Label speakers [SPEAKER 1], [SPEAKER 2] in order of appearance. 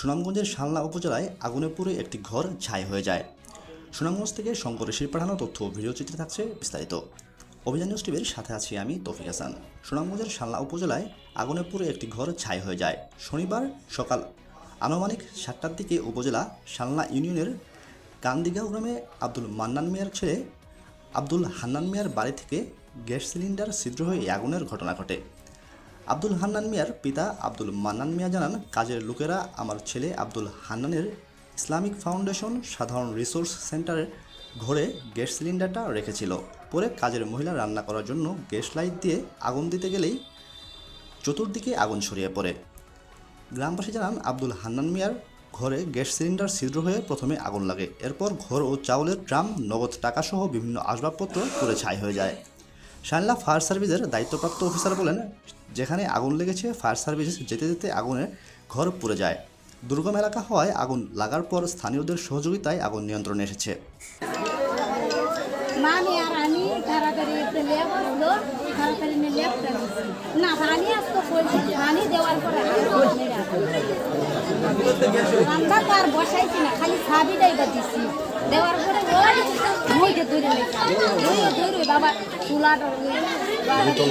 [SPEAKER 1] সুনামগঞ্জের শালনা উপজেলায় আগুনে পুড়ে একটি ঘর ছাই হয়ে যায়। সুনামগঞ্জ থেকে শঙ্কর ঋষির পাঠানো তথ্য ভিডিও চিত্রে থাকছে বিস্তারিত। অভিযান নিউজ টিভির সাথে আছি আমি তৌফিক হাসান। সুনামগঞ্জের শালনা উপজেলায় আগুনে পুড়ে একটি ঘর ছাই হয়ে যায়। শনিবার সকাল আনুমানিক সাতটার দিকে উপজেলা শালনা ইউনিয়নের কান্দিগাঁও গ্রামে আব্দুল মান্নান মিয়ার ছেলে আব্দুল হান্নান মিয়ার বাড়ি থেকে গ্যাস সিলিন্ডার ছিদ্র হয়ে আগুনের ঘটনা ঘটে। আব্দুল হান্নান মিয়ার পিতা আব্দুল মান্নান মিয়া জানান, কাজের লোকেরা আমার ছেলে আব্দুল হান্নানের ইসলামিক ফাউন্ডেশন সাধারণ রিসোর্স সেন্টারের ঘরে গ্যাস সিলিন্ডারটা রেখেছিল। পরে কাজের মহিলা রান্না করার জন্য গ্যাস লাইট দিয়ে আগুন দিতে গেলেই চতুর্দিকে আগুন ছড়িয়ে পড়ে। গ্রামবাসী জানান, আব্দুল হান্নান মিয়ার ঘরে গ্যাস সিলিন্ডার ছিদ্র হয়ে প্রথমে আগুন লাগে। এরপর ঘর ও চাউলের ড্রাম, নগদ টাকাসহ বিভিন্ন আসবাবপত্র পুড়ে ছাই হয়ে যায়। শানলা ফায়ার সার্ভিসের দায়িত্বপ্রাপ্ত অফিসার বলেন, যেখানে আগুন লেগেছে, ফায়ার সার্ভিস যেতে যেতে আগুনের ঘর পুড়ে যায়। দুর্গম এলাকা হওয়ায় আগুন লাগার পর স্থানীয়দের সহযোগিতায় আগুন নিয়ন্ত্রণে এসেছে।
[SPEAKER 2] মামি আর আমি তাড়াতাড়ি একটা লেপ হলো তাড়াতাড়ি নিয়ে লেপটা দিছি। না, পানি আসতো পানি দেওয়ার পরে রান্না তো আর বসাইছি না, খালি বা দিছি দেওয়ার পরে ওই যে ধরে ধরে বাবা কিন্তু